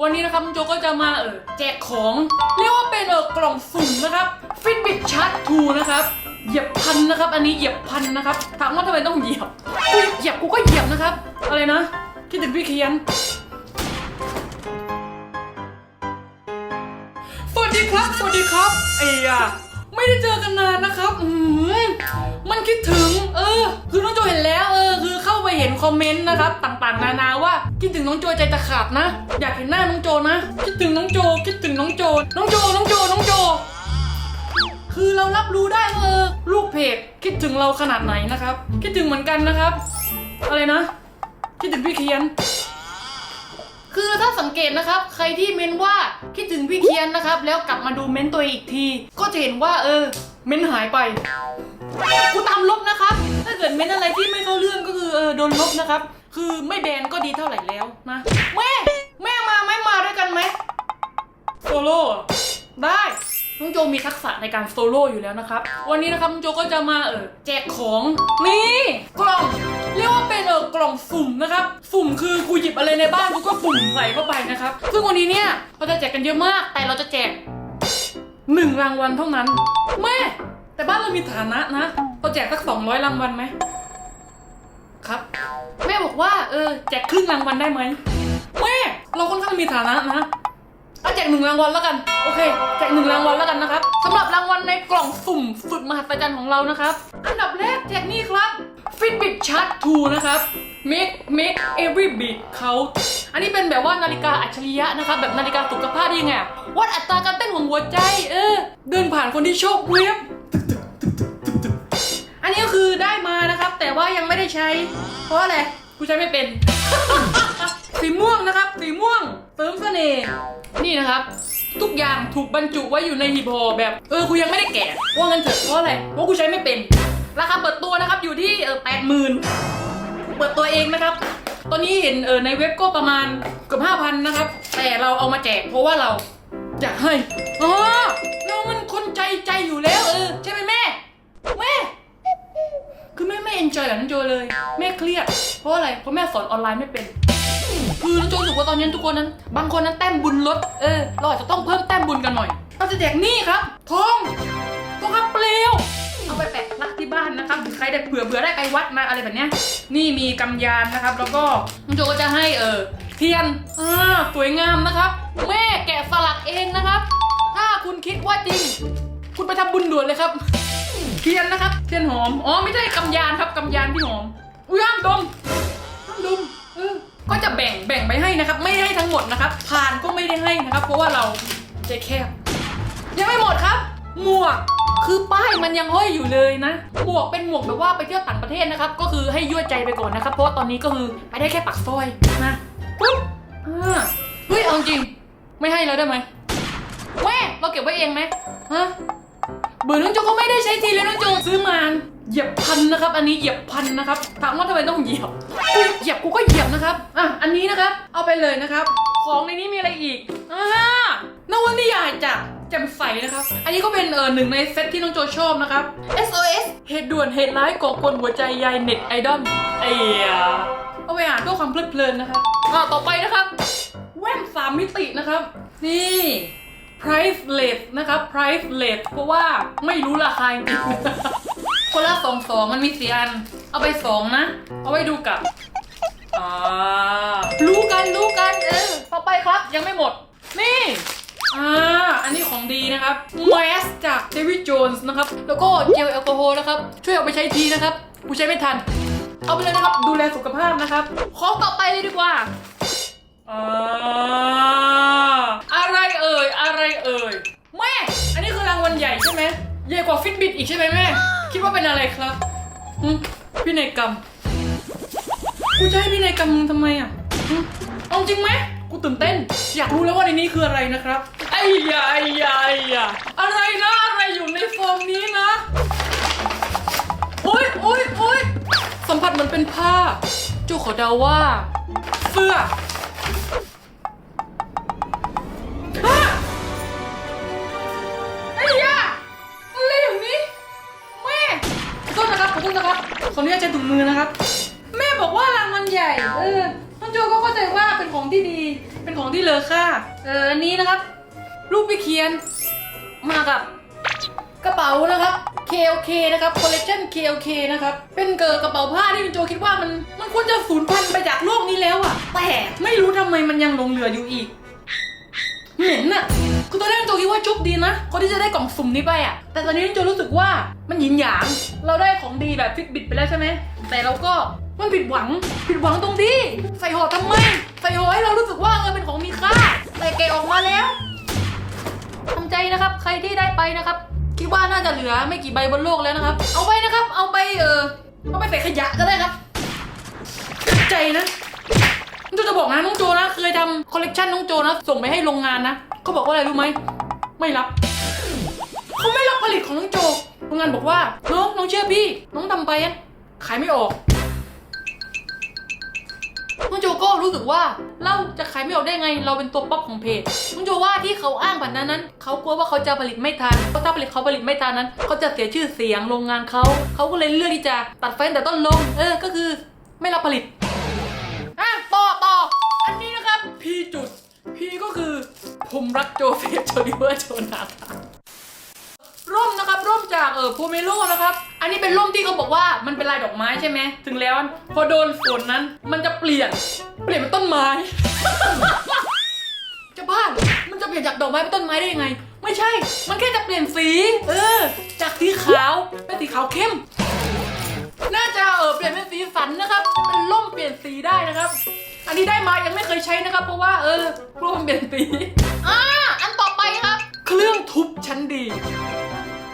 วันนี้นะครับโจก็จะมาเออแจกของเรียกว่าเป็นเออกล่องสุ่มนะครับ Fitbit Charge 2นะครับเหยียบพันนะครับ อันนี้เหยียบพันนะครับถามว่าทำไมต้องเหยียบกูเหยียบกูก็เหยียบนะครับอะไรนะคิดถึงพี่เคียนสวัสดีครับ สวัสดีครับเอ้ย ไม่ได้เจอกันนานนะครับ อืมมันคิดถึง เออ คือน้องโจเห็นแล้วเออคือเข้าไปเห็นคอมเมนต์นะครับต่างๆ นานาว่าคิดถึงน้องโจใจจะขาดนะ อยากเห็นหน้าน้องโจนะคิดถึงน้องโจคิดถึงน้องโจ น้องโจน้องโจน้องโจ คือเรารับรู้ได้ว่าเออลูกเพจคิดถึงเราขนาดไหนนะครับ คิดถึงเหมือนกันนะครับ อะไรนะ คิดถึงพี่เคียน คือถ้าสังเกตนะครับ ใครที่เม้นว่าคิดถึงพี่เคียนนะครับ แล้วกลับมาดูเม้นตัวอีกที ก็จะเห็นว่าเออ เม้นหายไป กูตามลบนะครับ ถ้าเกิดเม้นอะไรที่ไม่เข้าเรื่องก็คือเออโดนลบนะครับ คือไม่แบนก็ดีเท่าไหร่แล้วนะ แม่ แม่มาไหมมาด้วยกันไหมโซโล่ได้น้องโจมีทักษะในการโซโล่อยู่แล้วนะครับ วันนี้นะครับน้องโจก็จะมาเออแจกของนี่กล่องเรียกว่าเป็นเออ กล่องสุ่มนะครับสุ่มคือกูหยิบอะไรในบ้านกูก็สุ่มใส่เข้าไปนะครับซึ่งวันนี้เนี่ยเราจะแจกกันเยอะมาก แต่เราจะแจกหนึ่งรางวัลเท่านั้นแม่แต่บ้านเรามีฐานะนะเราแจกสักสองร้อยรางวัลไหมครับแม่บอกว่าเออแจกครึ่งรางวัลได้ไหมแม่เราค่อนข้างมีฐานะนะเอาแจกหนึ่งรางวัลแล้วกัน โอเค แจกหนึ่งรางวัลแล้วกันนะครับสำหรับรางวัลในกล่องสุ่มสุดมหัศจรรย์ของเรานะครับ อันดับแรกแจกนี่ครับ Fitbit Charge 2นะครับ Make Make Every Beat Count อันนี้เป็นแบบว่านาฬิกาอัจฉริยะนะครับ แบบนาฬิกาสุขภาพได้ยังไงวัดอัตราการเต้นของหัวใจ เออ เดินผ่านคนที่โชคเว็บอันนี้ก็คือได้มานะครับ แต่ว่ายังไม่ได้ใช้ เพราะอะไรกูใช้ไม่เป็น สีม่วงนะครับ สีม่วงเติมเสน่ห์นี่นะครับทุกอย่างถูกบรรจุไว้อยู่ในหีบห่อแบบ เออกูยังไม่ได้แกะว่างั้นเถอะเพราะอะไรเพราะกูใช้ไม่เป็น ราคาเปิดตัวนะครับอยู่ที่แปดหมื่นเปิดตัวเองนะครับ ตอนนี้เห็นเออในเว็บก็ประมาณเกือบห้าพันนะครับ แต่เราเอามาแจกเพราะว่าเราอยากให้อ๋อเรามันคนใจใจอยู่แล้วเออใช่ไหมแม่แม่คือแม่ไม่เอนจอยกับน้องโจเลย แม่เครียด เพราะอะไรเพราะแม่สอนออนไลน์ไม่เป็น คือน้องโจรู้สึกว่าตอนนี้ทุกคนนั้น บางคนนั้นแต้มบุญลดเออเราอาจจะต้องเพิ่มแต้มบุญกันหน่อยเราจะแจกนี่ครับทองทองคำเปลว เอาไปแปะรักที่บ้านนะครับหรือใครได้เผื่อเผื่อได้ไปวัดมาอะไรแบบเนี้ยนี่มีกำยานนะครับ แล้วก็น้องโจก็จะให้เออเทียนอ่าสวยงามนะครับ แม่แกะสลักเองนะครับ ถ้าคุณคิดว่าจริง คุณไปทำบุญด่วนเลยครับ เทียนนะครับ เทียนหอม อ๋อไม่ใช่กำยานครับกำยานที่หอมอุ้ยห้ามดมห้ามดมเออก็จะแบ่งแบ่งไปให้นะครับ ไม่ได้ให้ทั้งหมดนะครับ ผ่านก็ไม่ได้ให้นะครับ เพราะว่าเราใจแคบยังไม่หมดครับ หมวก คือป้ายมันยังห้อยอยู่เลยนะ หมวกเป็นหมวกแบบว่าไปเที่ยวต่างประเทศนะครับ ก็คือให้ยั่วใจไปก่อนนะครับ เพราะว่าตอนนี้ก็คือไปได้แค่ปักซอยนะปุ๊บอ่าเฮ้ยเอาจริง ไม่ให้แล้วได้ไหมแม่เราเก็บไว้เองไหมฮะเบอร์น้องโจก็ไม่ได้ใช้ทีเลยน้องโจซื้อมาเหยียบพันนะครับ อันนี้เหยียบพันนะครับถามว่าทำไมต้องเหยียบเหยียบกูก็เหยียบนะครับอะอันนี้นะครับ เอาไปเลยนะครับ ของในนี้มีอะไรอีกอ่านวนิยายจาก แจ่มใสนะครับ อันนี้ก็เป็นเออหนึ่งในเซตที่น้องโจชอบนะครับ SOS เหตุด่วนเหตุร้ายก่อกวนหัวใจยายเน็ตไอดอลไอ้ยาเอาไปอ่านเพื่อความเพลิดเพลินนะครับอ่าต่อไปนะครับ แว่นสามมิตินะครับ นี่ priceless นะครับ priceless เพราะว่าไม่รู้ราคาจริงคนละสองสองมันมีสี่อัน เอาไปสองนะ เอาไว้ดูกับอ่ารู้กันรู้กันเออต่อไปครับยังไม่หมด นี่ อ่า อันนี้ของดีนะครับแมสจากเดวิดโจนส์นะครับ แล้วก็เจลแอลกอฮอล์นะครับ ช่วยเอาไปใช้ทีนะครับ กูใช้ไม่ทัน เอาไปเลยนะครับ ดูแลสุขภาพนะครับ ของต่อไปเลยดีกว่าอ่าอะไรเอ่ย อะไรเอ่ย แม่ อันนี้คือรางวัลใหญ่ใช่ไหม ใหญ่กว่าฟิตบิตอีกใช่ไหมแม่ คิดว่าเป็นอะไรครับหึพินัยกรรม กูจะให้พินัยกรรมมึงทำไมอะเอาจริงไหม กูตื่นเต้น อยากรู้แล้วว่าในนี้คืออะไรนะครับ ไอ้ยาไอ้ยาไอ้ยาอะไรนะ อะไรอยู่ในฟองนี้นะโอ๊ยโอ๊ยโอ๊ยสัมผัสเหมือนเป็นผ้าโจขอเดาว่า เสื้อฮะไอ้ยาอะไรอย่างนี้แม่ขอโทษนะครับขอโทษนะครับขออนุญาตใช้ถุงมือนะครับ แม่บอกว่ารางวัลใหญ่ เออน้องโจก็เของที่ดี เป็นของที่เลอค่า เอออันนี้นะครับ รูปพี่เคียน มากับกระเป๋านะครับ KLK นะครับคอลเลคชัน KLK นะครับ เป็นเกิดกระเป๋าผ้าที่คุณโจคิดว่ามันมันควรจะสูญพันธุ์ไปจากโลกนี้แล้วอะแต่ไม่รู้ทำไมมันยังหลงเหลืออยู่อีก เหม็นอะคือตอนแรกคุณโจคิดว่าชุบดีนะคนที่จะได้กล่องสุ่มนี้ไปอะแต่ตอนนี้คุณโจรู้สึกว่ามันหยินหยาง เราได้ของดีแบบฟิตบิดไปแล้วใช่ไหมแต่เราก็ มันผิดหวัง ผิดหวังตรงที่ ใส่ห่อทำไม ใส่ห่อให้เรารู้สึกว่าเออเป็นของมีค่า แต่แกะออกมาแล้วทำใจนะครับ ใครที่ได้ไปนะครับ คิดว่าน่าจะเหลือไม่กี่ใบบนโลกแล้วนะครับ เอาไปนะครับ เอาไปเออเอาไปใส่ขยะก็ได้ครับ ใจนะน้องโจจะบอกนะน้องโจนะ เคยทำคอลเลกชันน้องโจนะ ส่งไปให้โรงงานนะเขาบอกว่าอะไรรู้ไหมไม่รับเขาไม่รับผลิตของน้องโจโรงงานบอกว่าน้องน้องเชื่อพี่ น้องทำไปอะขายไม่ออก น้องโจก็รู้สึกว่าเราจะขายไม่ออกได้ไง เราเป็นตัวป๊อปของเพจน้องโจว่าที่เขาอ้างแบบนั้นนั้นเขากลัวว่าเขาจะผลิตไม่ทันเพราะถ้าผลิตเขาผลิตไม่ทันนั้นเขาจะเสียชื่อเสียงโรงงานเขาเขาก็เลยเลือกที่จะตัดไฟแต่ต้นลงเออก็คือไม่รับผลิตอะต่อต่ออันนี้นะครับ P จุด P ก็คือผมรักโจเซฟโจดิเวอร์โจนาธานร่มนะครับร่มจากเออโพเมโลนะครับ อันนี้เป็นร่มที่เขาบอกว่ามันเป็นลายดอกไม้ใช่ไหม ถึงแล้วพอโดนฝนนั้น มันจะเปลี่ยน เปลี่ยนเป็นต้นไม้ จะบ้าเหรอมันจะเปลี่ยนจากดอกไม้เป็นต้นไม้ได้ยังไง ไม่ใช่ มันแค่จะเปลี่ยนสี เออ จากสีขาวเป็นสีขาวเข้ม น่าจะเออเปลี่ยนเป็นสีสันนะครับ เป็นร่มเปลี่ยนสีได้นะครับ อันนี้ได้มายังไม่เคยใช้นะครับ เพราะว่าเออกลัวมันเปลี่ยนสีอ่าอันต่อไปครับ เครื่องทุบชั้นดี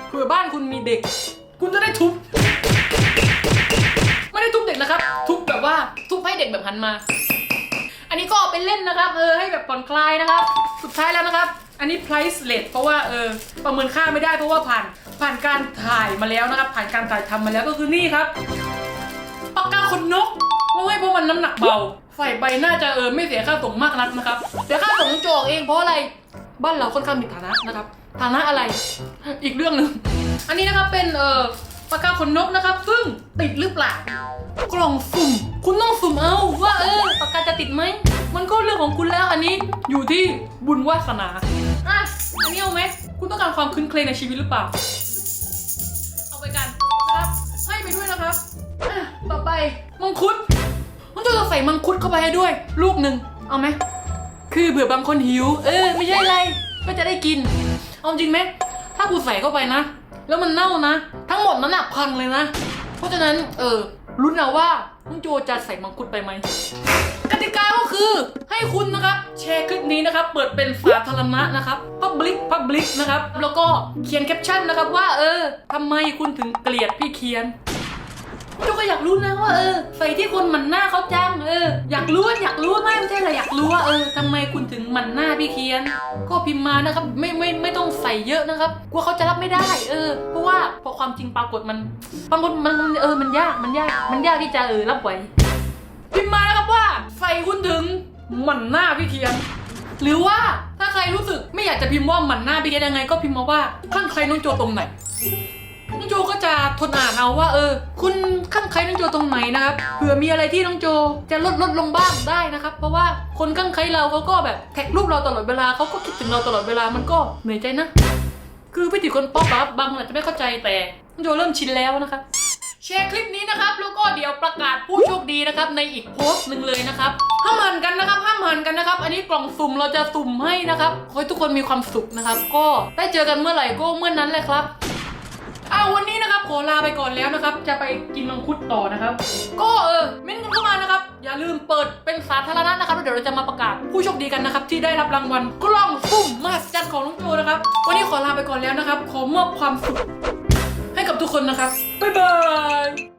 เผื่อบ้านคุณมีเด็ก คุณจะได้ทุบ ไม่ได้ทุบเด็กนะครับ ทุบแบบว่าทุบให้เด็กแบบหันมา อันนี้ก็เอาไปเล่นนะครับ เออให้แบบผ่อนคลายนะครับ สุดท้ายแล้วนะครับ อันนี้ priceless เพราะว่าเออประเมินค่าไม่ได้เพราะว่าผ่านผ่านการถ่ายมาแล้วนะครับ ผ่านการถ่ายทำมาแล้วก็คือนี่ครับปากกาขนนกว่าไว้เพราะมันน้ำหนักเบาใส่ใบน่าจะเออไม่เสียค่าส่งมากนักนะครับเสียค่าส่งโจกเองเพราะอะไรบ้านเราค่อนข้างมีฐานะนะครับฐานะอะไร อีกเรื่องหนึ่ง อันนี้นะครับเป็นเอ่อปากกาขนนกนะครับ ซึ่งติดหรือเปล่ากล่องสุ่ม คุณต้องสุ่มเอาว่าเออปากกาจะติดไหม มันก็เรื่องของคุณแล้วอันนี้อยู่ที่บุญวาสนาอะอันนี้เอาไหมคุณต้องการความคืนเครงในชีวิตหรือเปล่า เอาไปกันนะครับให้ไปด้วยนะครับอะต่อไปมังคุดมันจะใส่มังคุดเข้าไปให้ด้วย ลูกหนึ่งเอาไหมคือเผื่อบางคนหิว เออ ไม่ใช่อะไรก็จะได้กิน เอาจริงไหมถ้ากูใส่เข้าไปนะ แล้วมันเน่านะ ทั้งหมดนั้นหนักพังเลยนะ เพราะฉะนั้นเออรุ้นนะว่าน้องโจจะใส่มังคุดไปไหมกติกาก็คือให้คุณนะครับ แชร์คลิปนี้นะครับ เปิดเป็นสาธารณะนะครับพับลิกพับลิกนะครับ แล้วก็เขียนแคปชั่นนะครับว่า เออทำไมคุณถึงเกลียดพี่เคียน จ้าก็อยากรู้นะว่าเออใส่ที่คนหมันหน้าเขาจังเออ อยากรู้อยากรู้ไม่ไม่ใช่อะไรอยากรู้ว่าเออทำไมคุณถึงหมันหน้าพี่เคียน ก็พิมพ์มานะครับไม่ไม่ไม่ต้องใส่เยอะนะครับกลัวเขาจะรับไม่ได้ เออเพราะว่าพอความจริงปรากฏมันบางคนมันเออมันยากมันยากมันยากที่จะเออรับไหวพิมพ์มานะครับว่าใส่คุณถึงหมันหน้าพี่เคียน หรือว่าถ้าใครรู้สึกไม่อยากจะพิมพ์ว่าหมันหน้าพี่เคียนยังไง ก็พิมพ์มาว่าข้างใครน้องโจตรงไหน ก็จะทนอ่านเอาว่า เออ คุณข้างใครน้องโจตรงไหนนะครับเผื่อมีอะไรที่น้องโจจะลดลดลงบ้างได้นะครับ เพราะว่าคนข้างใครเราเขาก็แบบแท็กรูปเราตลอดเวลาเขาก็คิดถึงเราตลอดเวลามันก็เหนื่อยใจนะ คือพิธีคนป๊อปอัพบางอาจจะไม่เข้าใจแต่น้องโจเริ่มชินแล้วนะครับแชร์คลิปนี้นะครับแล้วก็เดี๋ยวประกาศผู้โชคดีนะครับในอีกโพสต์หนึ่งเลยนะครับห้ามหันกันนะครับห้ามหันกันนะครับ อันนี้กล่องสุ่มเราจะสุ่มให้นะครับขอให้ทุกคนมีความสุขนะครับ ก็ได้เจอกันเมื่อไหร่ก็เมื่อนั้นแหละครับ เอาวันนี้นะครับขอลาไปก่อนแล้วนะครับ จะไปกินมังคุดต่อนะครับ ก็เออเม้นกันเข้ามานะครับ อย่าลืมเปิดเป็นสาธารณะนะครับแล้วเดี๋ยวเราจะมาประกาศผู้โชคดีกันนะครับ ที่ได้รับรางวัลกล้องซุ่มมาสจัดของน้องโจนะครับ วันนี้ขอลาไปก่อนแล้วนะครับ ขอมอบความสุขให้กับทุกคนนะครับบ๊ายบาย